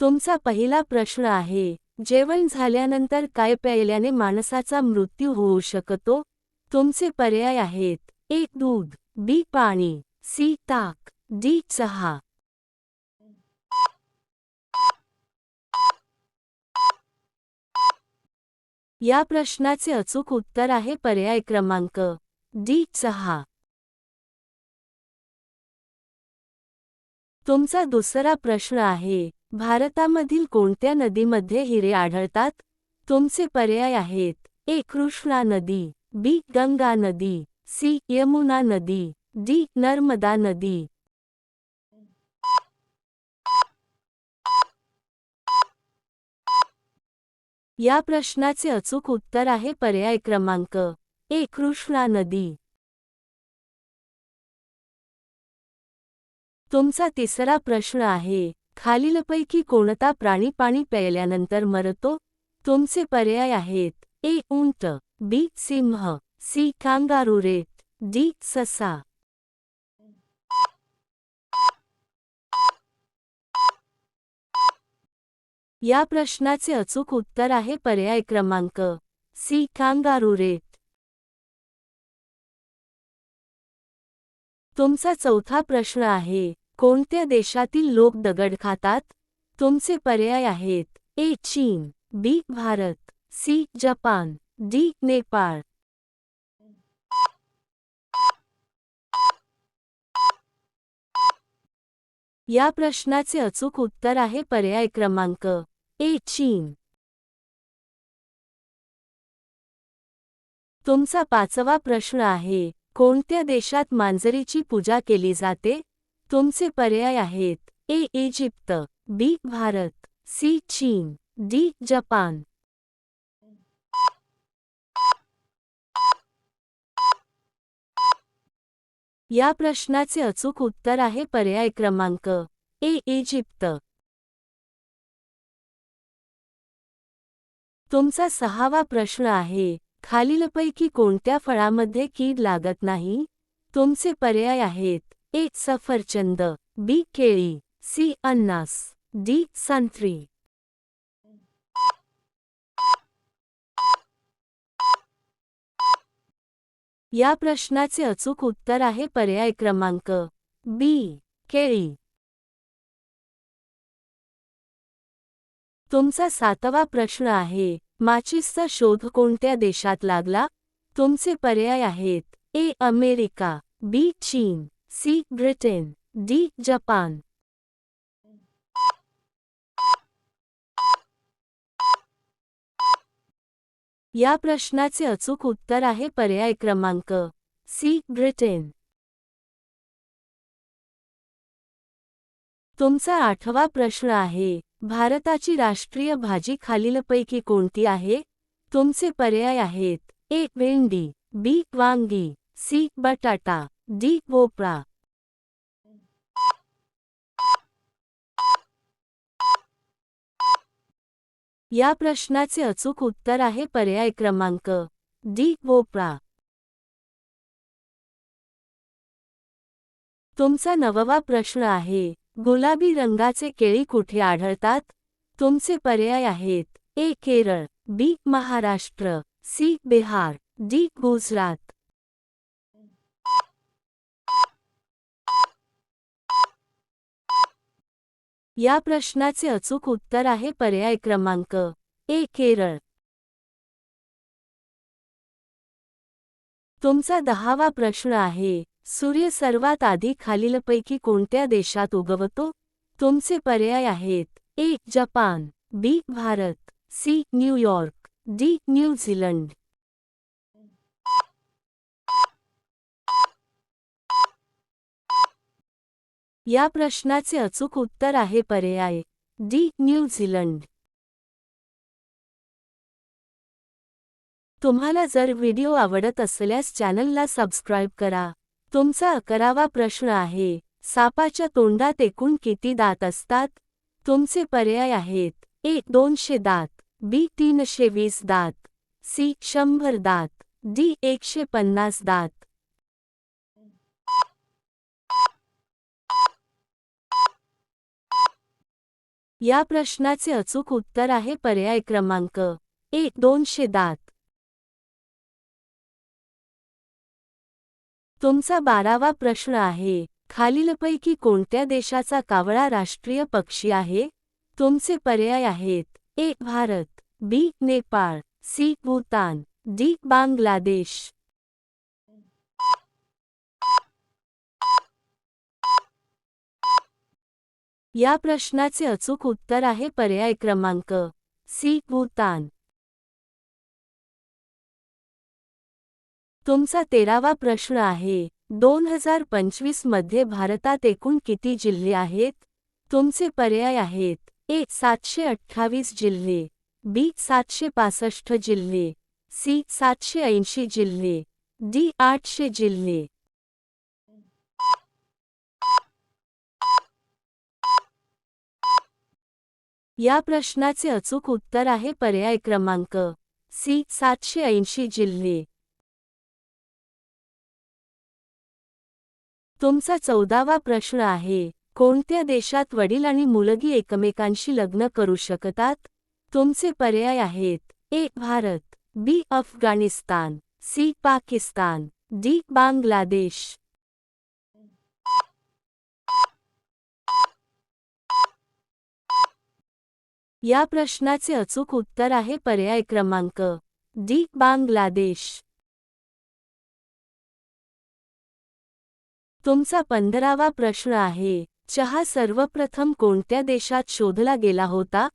तुमचा पहिला प्रश्न आहे जेवण झाल्यानंतर काय प्यायल्याने माणसाचा मृत्यू होऊ शकतो? तुमचे पर्याय आहेत एक दूध बी पाणी सी ताक डी चहा. या प्रश्नाचे अचूक उत्तर आहे पर्याय क्रमांक डी चहा. तुमचा दुसरा प्रश्न आहे भारतामधील कोणत्या नदीमध्ये हिरे आढळतात? तुमचे पर्याय आहेत. ए कृष्णा नदी बी गंगा नदी सी यमुना नदी डी नर्मदा नदी. या प्रश्नाचे अचूक उत्तर आहे पर्याय क्रमांक ए कृष्णा नदी. तुमचा तिसरा प्रश्न आहे. खालीलपैकी कोणता प्राणी पाणी प्यायल्यानंतर मरतो? तुमचे पर्याय आहेत. ए. उंट. बी. सिंह. सी. Kangaroo rat D. ससा. या प्रश्नाचे अचूक उत्तर आहे पर्याय क्रमांक सी. कांगारू रेट तुमचा चौथा प्रश्न आहे. कोणत्या देशातील लोक दगड खातात? तुमचे पर्याय आहेत. ए चीन. B Bharat. C Japan. D Nepal. या प्रश्नाचे अचूक उत्तर आहे पर्याय क्रमांक ए चीन. तुमचा पाचवा प्रश्न आहे कोणत्या देशात मांजरीची पूजा केली जाते? तुमचे पर्याय आहेत. A Egypt. B Bharat. C चीन. D Japan. या प्रश्नाचे अचूक उत्तर आहे पर्याय क्रमांक ए इजिप्त. तुमचा सहावा प्रश्न आहे खालीलपैकी कोणत्या फळामध्ये कीड लागत नाही? तुमचे पर्याय आहेत ए सफरचंद बी केळी सी अन्नास डी संत्री. या प्रश्नाचे अचूक उत्तर आहे पर्याय क्रमांक बी केळी. तुमचा सातवा प्रश्न आहे माचिसचा शोध कोणत्या देशात लागला? तुमचे पर्याय आहेत ए अमेरिका बी चीन. C Britain. D Japan. या प्रश्नाचे अचूक उत्तर आहे पर्याय क्रमांक सी ब्रिटेन. तुमचा आठवा प्रश्न आहे भारताची राष्ट्रीय भाजी खालीलपैकी कोणती आहे? तुमचे पर्याय आहेत ए भेंडी बी वांगी सी बटाटा. डी भोपळा या प्रश्नाचे अचूक उत्तर आहे पर्याय क्रमांक. डी भोपळा तुमचा नववा प्रश्न आहे. गुलाबी रंगाचे केळी कुठे आढळतात? तुमचे पर्याय आहेत. A Kerala B Maharashtra C Bihar D Gujarat. या प्रश्नाचे अचूक उत्तर आहे पर्याय क्रमांक ए केरळ. तुमचा दहावा प्रश्न आहे सूर्य सर्वात आधी खालीलपैकी कोणत्या देशात उगवतो? तुमचे पर्याय आहेत A Japan B Bharat C New York D New Zealand या प्रश्नाचे अचूक उत्तर आहे पर्याय. डी न्यूझीलंड तुम्हाला जर व्हिडिओ आवडत असल्यास चॅनलला सबस्क्राईब करा. तुमचा अकरावा प्रश्न आहे सापाच्या तोंडात एकूण किती दात असतात? तुमचे पर्याय आहेत ए दोनशे दात बी तीनशे वीस दात सी शंभर दात डी एकशे पन्नास दात. या प्रश्नाचे अचूक उत्तर आहे पर्याय क्रमांक एक दोनशे दात. तुमचा बारावा प्रश्न आहे खालीलपैकी कोणत्या देशाचा कावळा राष्ट्रीय पक्षी आहे? तुमचे पर्याय आहेत A Bharat B Nepal C Bhutan D Bangladesh. या प्रश्नाचे अचूक उत्तर आहे पर्याय क्रमांक सी भूतान. तुमचा तेरावा प्रश्न आहे दोन हजार पंचवीसमध्ये भारतात एकूण किती जिल्हे आहेत? तुमचे पर्याय आहेत ए सातशे अठ्ठावीस जिल्हे बी सातशे पासष्ट जिल्हे सी सातशे ऐंशी जिल्हे डी आठशे जिल्हे. या प्रश्नाचे अचूक उत्तर आहे पर्याय क्रमांक सी सातशे ऐंशी जिल्हे. तुमचा चौदावा प्रश्न आहे कोणत्या देशात वडील आणि मुलगी एकमेकांशी लग्न करू शकतात? तुमचे पर्याय आहेत A Bharat B Afghanistan C Pakistan D Bangladesh. या प्रश्नाचे अचूक उत्तर आहे पर्याय क्रमांक डी बांगलादेश. तुमचा पंधरावा प्रश्न आहे चहा सर्वप्रथम कोणत्या देशात शोधला गेला होता?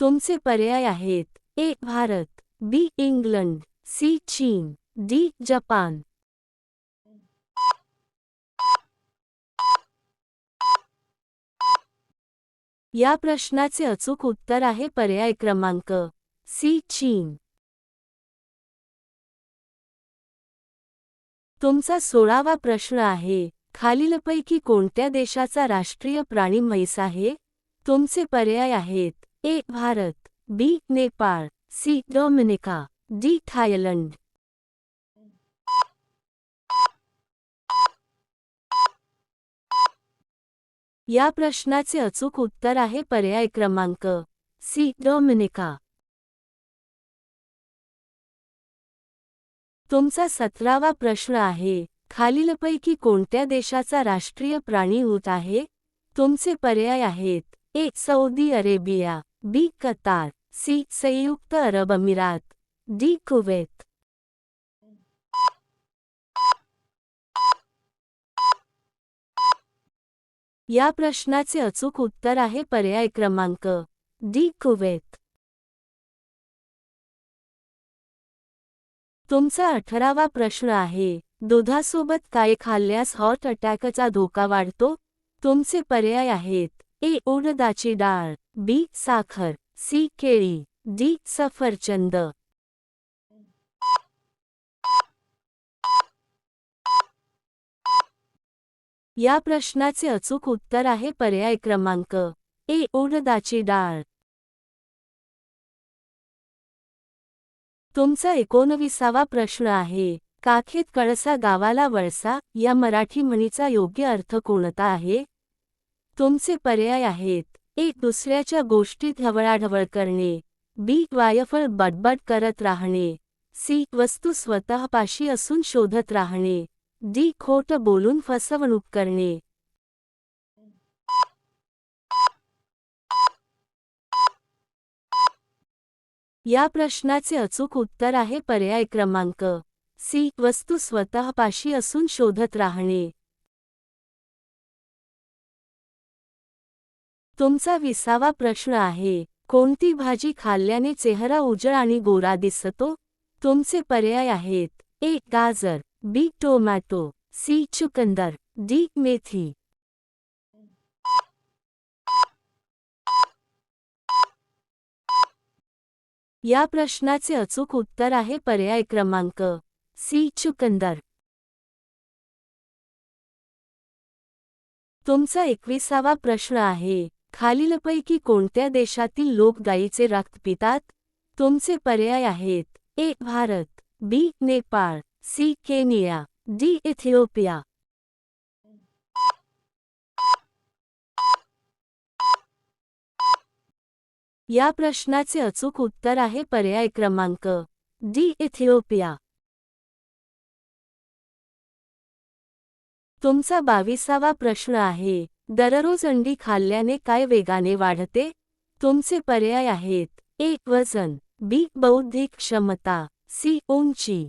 तुमचे पर्याय आहेत A Bharat B England C चीन डी जपान. या प्रश्नाचे अचूक उत्तर आहे पर्याय क्रमांक सी चीन. तुमचा सोळावा प्रश्न आहे खालीलपैकी कोणत्या देशाचा राष्ट्रीय प्राणी म्हैस आहे? तुमचे पर्याय आहेत A Bharat B Nepal C Dominica D Thailand. या प्रश्नाचे अचूक उत्तर आहे पर्याय क्रमांक सी डॉमिनिका. तुमचा सतरावा प्रश्न आहे खालीलपैकी कोणत्या देशाचा राष्ट्रीय प्राणी होत आहे? तुमचे पर्याय आहेत A Saudi Arabia B Qatar C संयुक्त अरब अमिरात डी कुवेत. या प्रश्नाचे अचूक उत्तर आहे पर्याय क्रमांक डी कुवेत. तुमचा अठरावा प्रश्न आहे दुधासोबत काय खाल्ल्यास हॉट अटॅकचा धोका वाढतो? तुमचे पर्याय आहेत ए उडदाची डाळ बी साखर सी केळी डी सफरचंद. या प्रश्नाचे अचूक उत्तर आहे पर्याय क्रमांक ए उडदाची डाळ. तुमचा एकोणविसावा प्रश्न आहे काखेत कळसा गावाला वळसा या मराठी म्हणीचा योग्य अर्थ कोणता आहे? तुमचे पर्याय आहेत ए दुसऱ्याच्या गोष्टीत ढवळाढवळ करणे बी वायफळ बडबड करत राहणे सी वस्तू स्वतःपाशी असून शोधत राहणे. डी खोट बोलून फसवणूक करणे. या प्रश्नाचे अचूक उत्तर आहे पर्याय क्रमांक सी. वस्तू स्वतःपाशी असून शोधत राहणे. तुमचा विसावा प्रश्न आहे कोणती भाजी खाल्ल्याने चेहरा उजळ आणि गोरा दिसतो? तुमचे पर्याय आहेत एक गाजर. बी टोमॅटो सी चुकंदर डी मेथी. या प्रश्नाचे अचूक उत्तर आहे पर्याय क्रमांक सी चुकंदर. तुमचा एकविसावा प्रश्न आहे खालीलपैकी कोणत्या देशातील लोक गायीचे रक्त पितात तुमचे पर्याय आहेत A Bharat B Nepal. C Kenya D Ethiopia या प्रश्नाचे अचूक उत्तर आहे पर्याय क्रमांक डी इथिओपिया तुमचा बाविसावा प्रश्न आहे दररोज अंडी खाल्ल्याने काय वेगाने वाढते? तुमचे पर्याय आहेत ए वजन बी बौद्धिक क्षमता सी उंची.